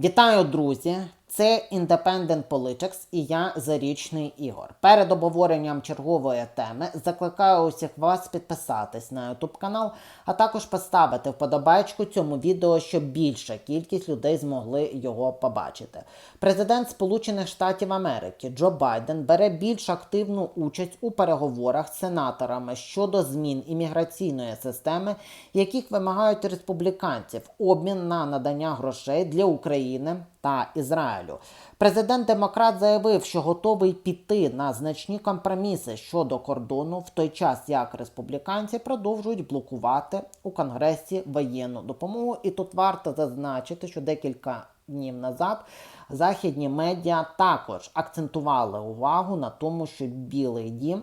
Вітаю, друзі! Це Independent Politics і я Зарічний Ігор. Перед обговоренням чергової теми закликаю усіх вас підписатись на YouTube канал, а також поставити вподобайку цьому відео, щоб більша кількість людей змогли його побачити. Президент Сполучених Штатів Америки Джо Байден бере більш активну участь у переговорах з сенаторами щодо змін імміграційної системи, яких вимагають республіканців обмін на надання грошей для України та Ізраїлю. Президент Демократ заявив, що готовий піти на значні компроміси щодо кордону, в той час як республіканці продовжують блокувати у Конгресі воєнну допомогу. І тут варто зазначити, що декілька днів назад західні медіа також акцентували увагу на тому, що Білий Дім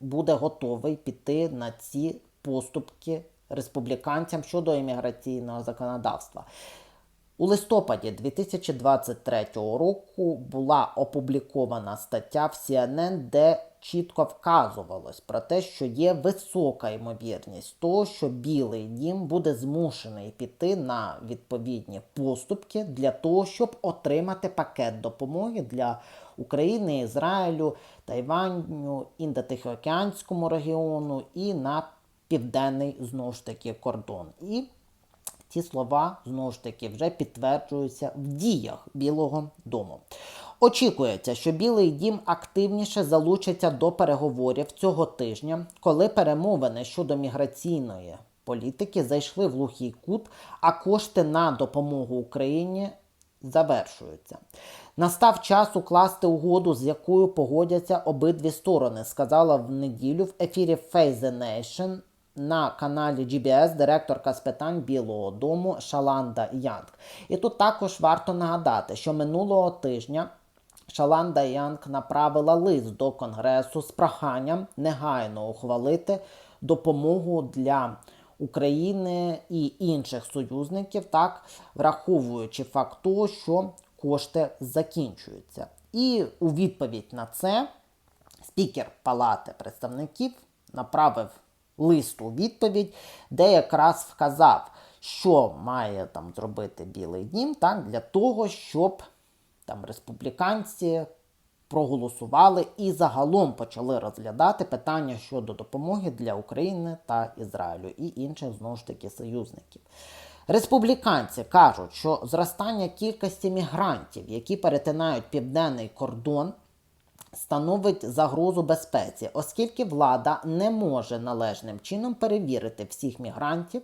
буде готовий піти на ці поступки республіканцям щодо імміграційного законодавства. У листопаді 2023 року була опублікована стаття в CNN, де чітко вказувалось про те, що є висока ймовірність того, що Білий Дім буде змушений піти на відповідні поступки для того, щоб отримати пакет допомоги для України, Ізраїлю, Тайваню, Індотихоокеанському регіону і на південний знову ж таки кордон. І ці слова знову ж таки вже підтверджуються в діях Білого Дому. Очікується, що Білий Дім активніше залучиться до переговорів цього тижня, коли перемовини щодо міграційної політики зайшли в глухий кут, а кошти на допомогу Україні завершуються. Настав час укласти угоду, з якою погодяться обидві сторони, сказала в неділю в ефірі Face the Nation на каналі GBS директорка з питань Білого Дому Шаланда Янг. І тут також варто нагадати, що минулого тижня Шаланда Янг направила лист до Конгресу з проханням негайно ухвалити допомогу для України і інших союзників, так враховуючи факт того, що кошти закінчуються. І у відповідь на це спікер Палати представників направив лист у відповідь, де якраз вказав, що має там зробити Білий Дім так, для того, щоб там республіканці проголосували і загалом почали розглядати питання щодо допомоги для України та Ізраїлю і інших знову ж таки союзників. Республіканці кажуть, що зростання кількості мігрантів, які перетинають південний кордон, становить загрозу безпеці, оскільки влада не може належним чином перевірити всіх мігрантів,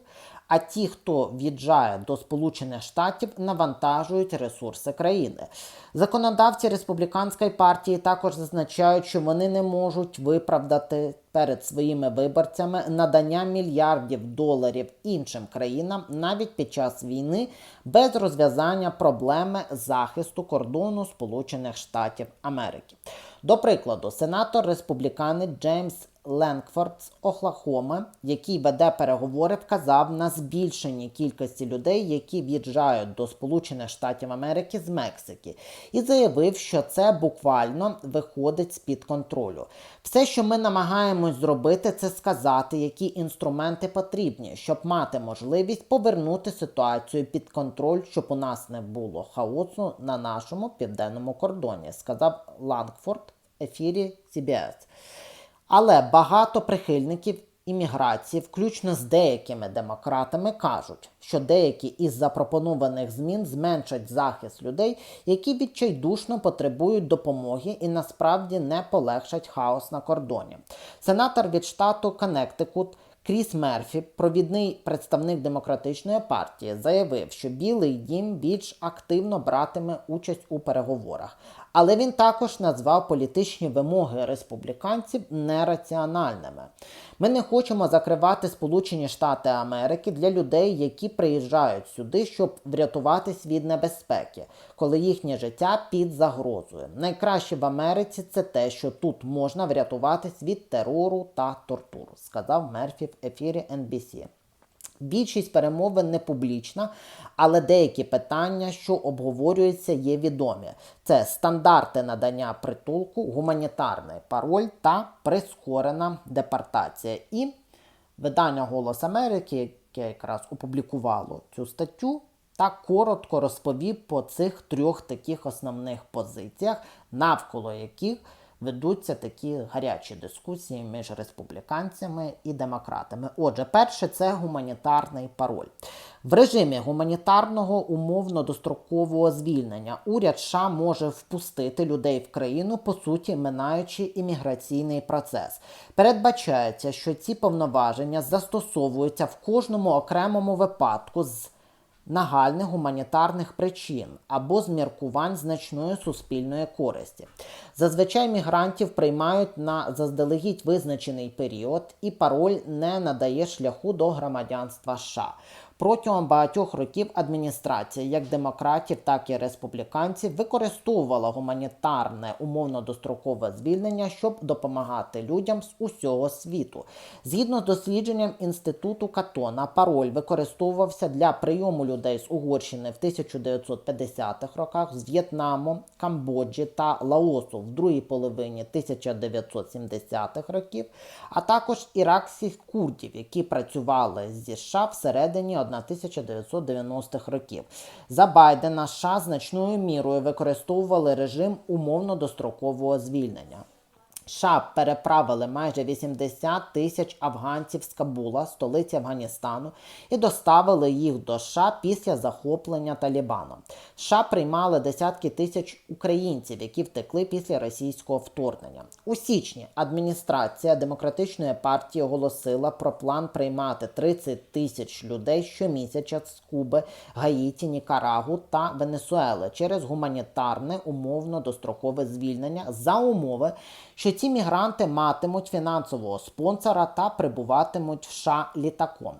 а ті, хто в'їжджає до Сполучених Штатів, навантажують ресурси країни. Законодавці республіканської партії також зазначають, що вони не можуть виправдати перед своїми виборцями надання мільярдів доларів іншим країнам навіть під час війни без розв'язання проблеми захисту кордону Сполучених Штатів Америки. До прикладу, сенатор республіканець Джеймс Ленкфорд з Охлахоми, який веде переговори, вказав на збільшення кількості людей, які в'їжджають до Сполучених Штатів Америки з Мексики, і заявив, що це буквально виходить з під контролю. Все, що ми намагаємось зробити, це сказати, які інструменти потрібні, щоб мати можливість повернути ситуацію під контроль, щоб у нас не було хаосу на нашому південному кордоні, сказав Лангфорд в ефірі CBS. Але багато прихильників імміграції, включно з деякими демократами, кажуть, що деякі із запропонованих змін зменшать захист людей, які відчайдушно потребують допомоги і насправді не полегшать хаос на кордоні. Сенатор від штату Коннектикут Кріс Мерфі, провідний представник демократичної партії, заявив, що Білий Дім більш активно братиме участь у переговорах. Але він також назвав політичні вимоги республіканців нераціональними. Ми не хочемо закривати Сполучені Штати Америки для людей, які приїжджають сюди, щоб врятуватись від небезпеки, коли їхнє життя під загрозою. Найкраще в Америці це те, що тут можна врятуватись від терору та тортур, сказав Мерфі ефірі NBC. Більшість перемовин не публічна, але деякі питання, що обговорюються, є відомі. Це стандарти надання притулку, гуманітарний пароль та прискорена депортація. І видання Голос Америки, яке якраз опублікувало цю статтю, та коротко розповів по цих трьох таких основних позиціях, навколо яких ведуться такі гарячі дискусії між республіканцями і демократами. Отже, перше це гуманітарний пароль. В режимі гуманітарного умовно дострокового звільнення уряд США може впустити людей в країну, по суті, минаючи імміграційний процес. Передбачається, що ці повноваження застосовуються в кожному окремому випадку з нагальних гуманітарних причин або з міркувань значної суспільної користі. Зазвичай мігрантів приймають на заздалегідь визначений період, і пароль не надає шляху до громадянства США. Протягом багатьох років адміністрація, як демократів, так і республіканців, використовувала гуманітарне умовно дострокове звільнення, щоб допомагати людям з усього світу. Згідно з дослідженням інституту Катона, пароль використовувався для прийому людей з Угорщини в 1950-х роках, з В'єтнаму, Камбоджі та Лаосу в другій половині 1970-х років, а також іракських курдів, які працювали зі США всередині 1990-х років. За Байдена США значною мірою використовували режим умовно дострокового звільнення. США переправили майже 80 тисяч афганців з Кабула, столиці Афганістану, і доставили їх до США після захоплення Талібаном. США приймали десятки тисяч українців, які втекли після російського вторгнення. У січні адміністрація демократичної партії оголосила про план приймати 30 тисяч людей щомісяця з Куби, Гаїті, Нікарагу та Венесуели через гуманітарне умовно дострокове звільнення за умови, що ці мігранти матимуть фінансового спонсора та прибуватимуть в США літаком.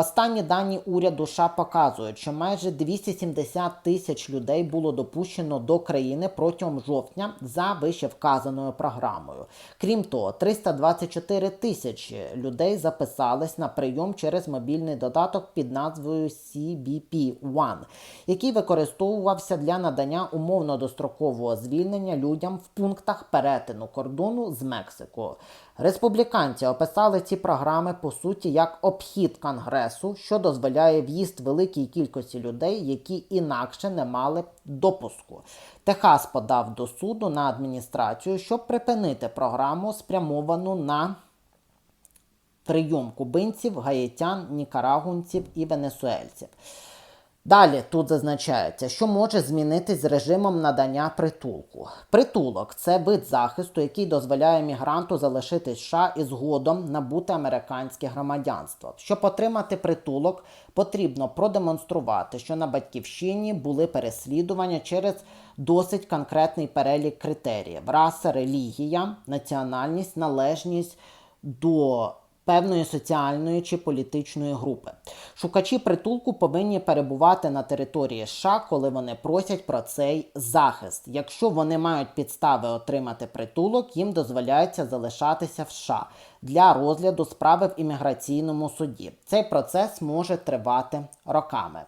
Останні дані уряду США показують, що майже 270 тисяч людей було допущено до країни протягом жовтня за вище вказаною програмою. Крім того, 324 тисячі людей записались на прийом через мобільний додаток під назвою CBP One, який використовувався для надання умовно дострокового звільнення людям в пунктах перетину кордону з Мексикою. Республіканці описали ці програми по суті як обхід конгресу, що дозволяє в'їзд великій кількості людей, які інакше не мали допуску. Техас подав до суду на адміністрацію, щоб припинити програму, спрямовану на прийом кубинців, гаїтян, нікарагунців і венесуельців. Далі тут зазначається, що може змінитись з режимом надання притулку. Притулок це вид захисту, який дозволяє мігранту залишити США і згодом набути американське громадянство. Щоб отримати притулок, потрібно продемонструвати, що на батьківщині були переслідування через досить конкретний перелік критеріїв: раса, релігія, національність, належність до певної соціальної чи політичної групи. Шукачі притулку повинні перебувати на території США, коли вони просять про цей захист. Якщо вони мають підстави отримати притулок, їм дозволяється залишатися в США для розгляду справи в імміграційному суді. Цей процес може тривати роками.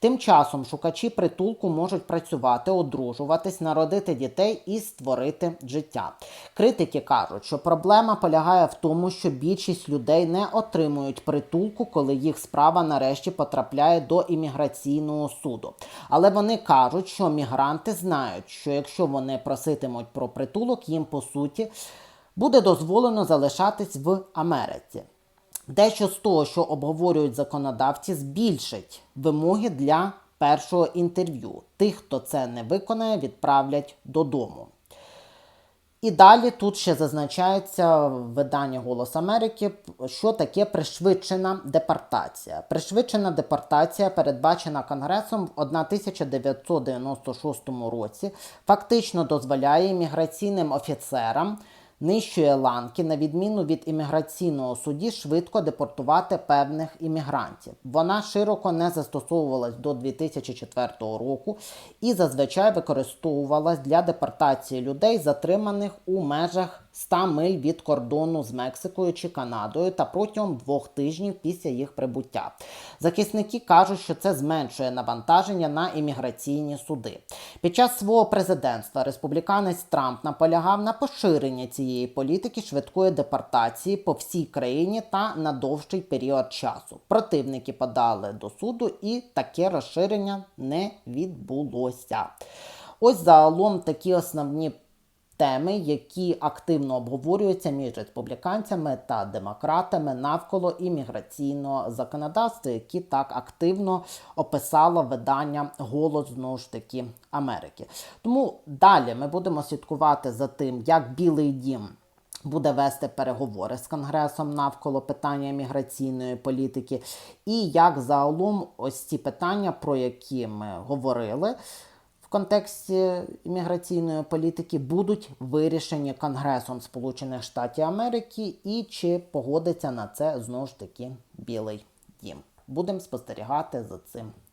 Тим часом шукачі притулку можуть працювати, одружуватись, народити дітей і створити життя. Критики кажуть, що проблема полягає в тому, що більшість людей не отримують притулку, коли їх справа нарешті потрапляє до імміграційного суду. Але вони кажуть, що мігранти знають, що якщо вони проситимуть про притулок, їм по суті буде дозволено залишатись в Америці. Дещо з того, що обговорюють законодавці, збільшить вимоги для першого інтерв'ю. Тих, хто це не виконає, відправлять додому. І далі тут ще зазначається видання Голос Америки, що таке пришвидшена депортація. Пришвидшена депортація, передбачена Конгресом в 1996 році, фактично дозволяє імміграційним офіцерам нижчої ланки, на відміну від імміграційного суді, швидко депортувати певних іммігрантів. Вона широко не застосовувалась до 2004 року і зазвичай використовувалась для депортації людей, затриманих у межах 100 миль від кордону з Мексикою чи Канадою та протягом двох тижнів після їх прибуття. Захисники кажуть, що це зменшує навантаження на імміграційні суди. Під час свого президентства республіканець Трамп наполягав на поширенні цієї політики швидкої депортації по всій країні та на довший період часу. Противники подали до суду, і таке розширення не відбулося. Ось загалом такі основні теми, які активно обговорюються між республіканцями та демократами навколо імміграційного законодавства, які так активно описало видання Голос знову ж таки Америки. Тому далі ми будемо слідкувати за тим, як Білий Дім. Буде вести переговори з конгресом навколо питання міграційної політики, і як загалом ось ці питання, про які ми говорили, контексті імміграційної політики будуть вирішені Конгресом Сполучених Штатів Америки, і чи погодиться на це знову ж таки Білий Дім. Будемо спостерігати за цим